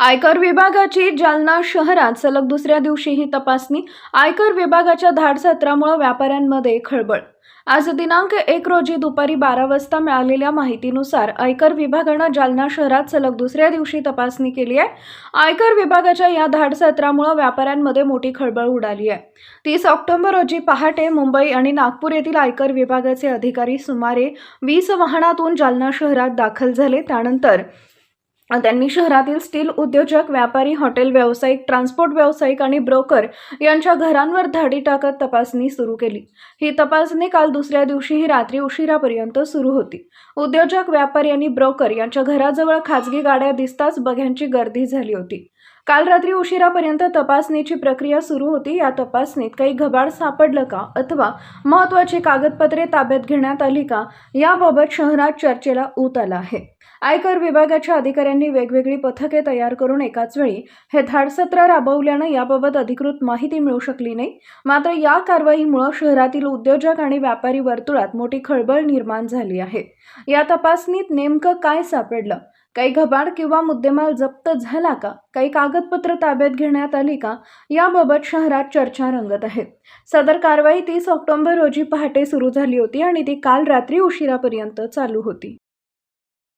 आयकर विभागाची जालना शहरात सलग दुसऱ्या दिवशीही तपासणी. आयकर विभागाच्या धाडसत्रामुळे व्यापाऱ्यांमध्ये खळबळ. आज दिनांक एक रोजी दुपारी बारा वाजता मिळालेल्या माहितीनुसार आयकर विभागानं जालना शहरात सलग दुसऱ्या दिवशी तपासणी केली आहे. आयकर विभागाच्या या धाडसत्रामुळे व्यापाऱ्यांमध्ये मोठी खळबळ उडाली आहे. तीस ऑक्टोबर रोजी पहाटे मुंबई आणि नागपूर येथील आयकर विभागाचे अधिकारी सुमारे वीस वाहनातून जालना शहरात दाखल झाले. त्यानंतर त्यांनी शहरातील स्टील उद्योजक व्यापारी हॉटेल व्यावसायिक ट्रान्सपोर्ट व्यावसायिक आणि ब्रोकर यांच्या घरांवर धाडी टाकत तपासणी सुरू केली. ही तपासणी काल दुसऱ्या दिवशीही रात्री उशिरापर्यंत सुरू होती. उद्योजक व्यापारी आणि ब्रोकर यांच्या घराजवळ खाजगी गाड्या दिसताच बघ्यांची गर्दी झाली होती. काल रात्री उशिरापर्यंत तपासणीची प्रक्रिया सुरू होती. या तपासणीत काही घबाड सापडलं का अथवा महत्त्वाची कागदपत्रे ताब्यात घेण्यात आली का याबाबत शहरात चर्चेला ऊत आला आहे. आयकर विभागाच्या अधिकाऱ्यांनी वेगवेगळी पथके तयार करून एकाच वेळी हे धाडसत्र राबवल्यानं याबाबत अधिकृत माहिती मिळू शकली नाही. मात्र या कारवाईमुळे शहरातील उद्योजक आणि व्यापारी वर्तुळात मोठी खळबळ निर्माण झाली आहे. या तपासणीत नेमकं काय सापडलं? काही घबाड किंवा मुद्देमाल जप्त झाला का? काही कागदपत्र ताब्यात घेण्यात आली का? याबाबत शहरात चर्चा रंगत आहे. सदर कारवाई तीस ऑक्टोबर रोजी पहाटे सुरू झाली होती आणि ती काल रात्री उशिरापर्यंत चालू होती.